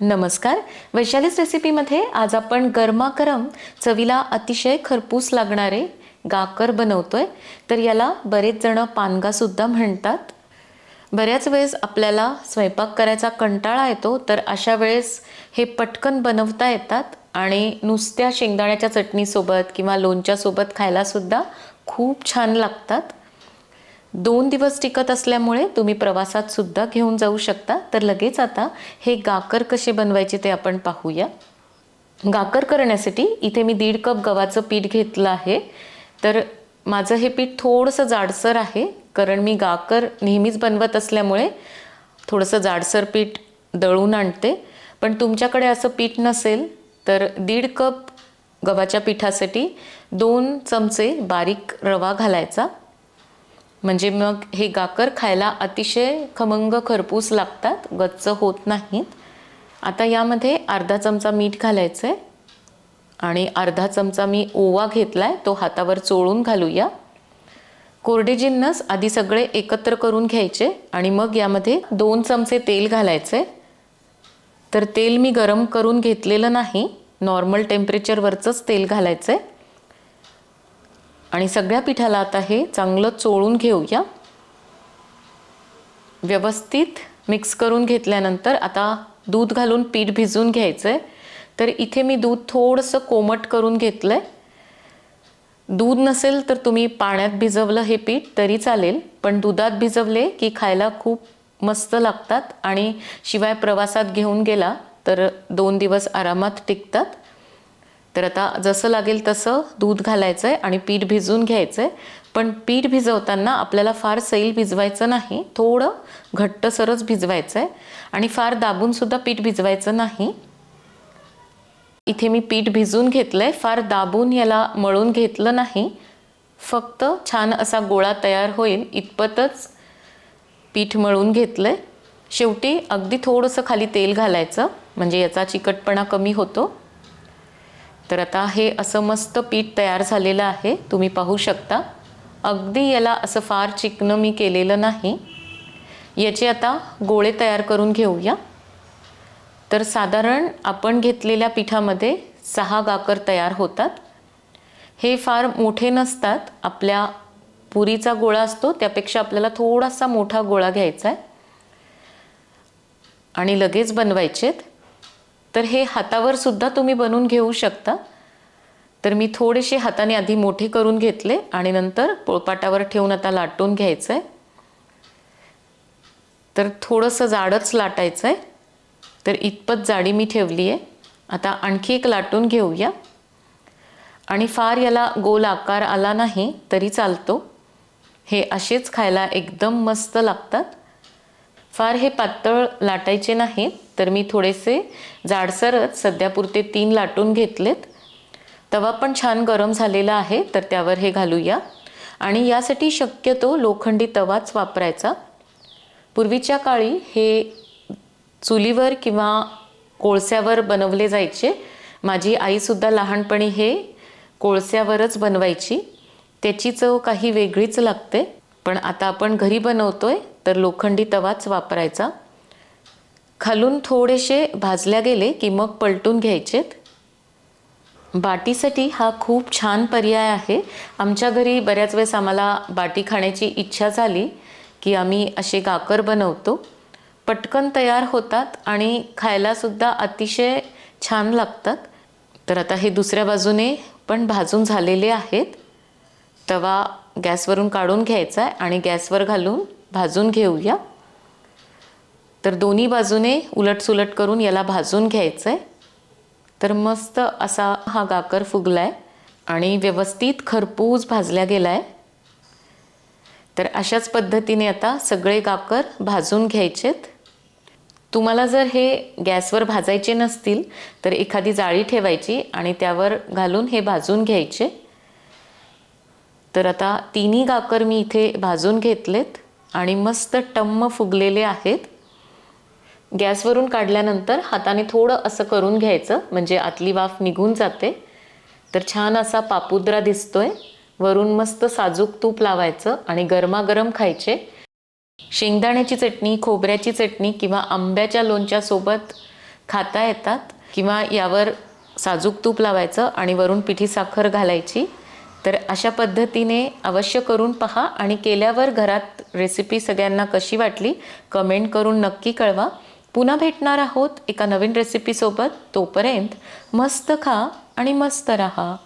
नमस्कार. वैशालीस रेसिपीमध्ये आज आपण गरमागरम चवीला अतिशय खरपूस लागणारे गाकर बनवतोय. तर याला बरेच जणं पानगासुद्धा म्हणतात. बऱ्याच वेळेस आपल्याला स्वयंपाक करायचा कंटाळा येतो तर अशा वेळेस हे पटकन बनवता येतात आणि नुसत्या शेंगदाण्याच्या चटणीसोबत किंवा लोणच्यासोबत खायलासुद्धा खूप छान लागतात. दोन दिवस टिकत असल्यामुळे तुम्ही प्रवासात सुद्धा घेऊन जाऊ शकता. तर लगेच आता हे गाकर कसे बनवायचे ते आपण पाहूया. गाकर करण्यासाठी इथे मी दीड कप गव्हाचं पीठ घेतलं आहे. तर माझं हे पीठ थोडंसं जाडसर आहे कारण मी गाकर नेहमीच बनवत असल्यामुळे थोडंसं जाडसर पीठ दळून आणते. पण तुमच्याकडे असं पीठ नसेल तर दीड कप गव्हाच्या पिठासाठी दोन चमचे बारीक रवा घालायचा. म्हणजे मग हे गाकर खायला अतिशय खमंग खरपूस लागतात गच्च होत नाहीत. आता यामध्ये अर्धा चमचा मीठ घालायचं आहे आणि अर्धा चमचा मी ओवा घेतला आहे तो हातावर चोळून घालूया. कोरडे जिन्नस आधी सगळे एकत्र करून घ्यायचे आणि मग यामध्ये दोन चमचे तेल घालायचे तर तेल मी गरम करून घेतलेलं नाही नॉर्मल टेम्परेचरवरचंच तेल घालायचं आहे आणि सगळ्या पिठाला आता हे चांगलं चोळून घेऊया. व्यवस्थित मिक्स करून घेतल्यानंतर आता दूध घालून पीठ भिजवून घ्यायचं आहे तर इथे मी दूध थोडंसं कोमट करून घेतलं आहे दूध नसेल तर तुम्ही पाण्यात भिजवलं हे पीठ तरी चालेल पण दुधात भिजवले की खायला खूप मस्त लागतात आणि शिवाय प्रवासात घेऊन गेला तर दोन दिवस आरामात टिकतात. तर आता जसं लागेल तसं दूध घालायचं आहे आणि पीठ भिजवून घ्यायचं आहे पण पीठ भिजवताना आपल्याला फार सैल भिजवायचं नाही. थोडं घट्टसरच भिजवायचं आहे आणि फार दाबूनसुद्धा पीठ भिजवायचं नाही. इथे मी पीठ भिजून घेतलं आहे फार दाबून याला मळून घेतलं नाही. फक्त छान असा गोळा तयार होईल. इतपतच पीठ मळून घेतलं आहे शेवटी अगदी थोडंसं खाली तेल घालायचं. म्हणजे याचा चिकटपणा कमी होतो. तर आता हे असं मस्त पीठ तयार झालेलं आहे. तुम्ही पाहू शकता. अगदी याला असं फार चिकनं मी केलेलं नाही. याचे आता गोळे तयार करून घेऊया. तर साधारण आपण घेतलेल्या पिठामध्ये सहा गाकर तयार होतात. हे फार मोठे नसतात. आपल्या पुरीचा गोळा असतो. त्यापेक्षा आपल्याला थोडासा मोठा गोळा घ्यायचा आहे. आणि लगेच बनवायचेत. तर हे हातावर सुद्धा तुम्ही बनवून घेऊ शकता. तर मी थोडेसे हाताने आधी मोठे करून घेतले आणि नंतर पोळपाटावर ठेवून आता लाटून घ्यायचं आहे तर थोडंसं जाडच लाटायचं आहे तर इतपत जाडी मी ठेवली आहे आता आणखी एक लाटून घेऊया. आणि फार याला गोल आकार आला नाही तरी चालतो. हे असेच खायला एकदम मस्त लागतात. फार हे पातळ लाटायचे नाहीत तर मी थोडेसे जाडसरच सध्यापुरते तीन लाटून घेतलेत. तवा पण छान गरम झालेला आहे तर त्यावर हे घालूया. आणि यासाठी शक्यतो लोखंडी तवाच वापरायचा. पूर्वीच्या काळी हे चुलीवर किंवा कोळस्यावर बनवले जायचे. माझी आईसुद्धा लहानपणी हे कोळस्यावरच बनवायची. त्याची चव काही वेगळीच लागते. पण आता आपण घरी बनवतोय तर लोखंडी तवाच वापरायचा. खालून थोडेसे भाजल्या गेले की मग पलटून घ्यायचेत. बाटीसाठी हा खूप छान पर्याय आहे. आमच्या घरी बऱ्याच वेळेस आम्हाला बाटी खाण्याची इच्छा झाली की आम्ही असे गाकर बनवतो. पटकन तयार होतात आणि खायलासुद्धा अतिशय छान लागतात. तर आता हे दुसऱ्या बाजूने पण भाजून झालेले आहेत. तवा गॅसवरून काढून घ्यायचा आहे आणि गॅसवर घालून भाजून घेऊया. तर दोन्ही बाजूने उलटसुलट करून याला भाजून घ्यायचं आहे तर मस्त असा हा गाकर फुगला आहे आणि व्यवस्थित खरपूस भाजल्या गेला आहे तर अशाच पद्धतीने आता सगळे गाकर भाजून घ्यायचेत. तुम्हाला जर हे गॅसवर भाजायचे नसतील तर एखादी जाळी ठेवायची आणि त्यावर घालून हे भाजून घ्यायचे. तर आता तिन्ही गाकर मी इथे भाजून घेतलेत. आणि मस्त टम्म फुगलेले आहेत. गॅसवरून काढल्यानंतर हाताने थोडं असं करून घ्यायचं म्हणजे आतली वाफ निघून जाते. तर छान असा पापुद्रा दिसतोय. वरून मस्त साजूक तूप लावायचं आणि गरमागरम खायचे. शेंगदाण्याची चटणी खोबऱ्याची चटणी किंवा आंब्याच्या लोणच्यासोबत खाता येतात किंवा यावर साजूक तूप लावायचं आणि वरून पिठी साखर घालायची. तर अशा पद्धतीने अवश्य करून पहा आणि केल्यावर घरात रेसिपी सगळ्यांना कशी वाटली कमेंट करून नक्की कळवा. पुन्हा भेटणार आहोत एका नवीन रेसिपीसोबत तोपर्यंत मस्त खा आणि मस्त रहा.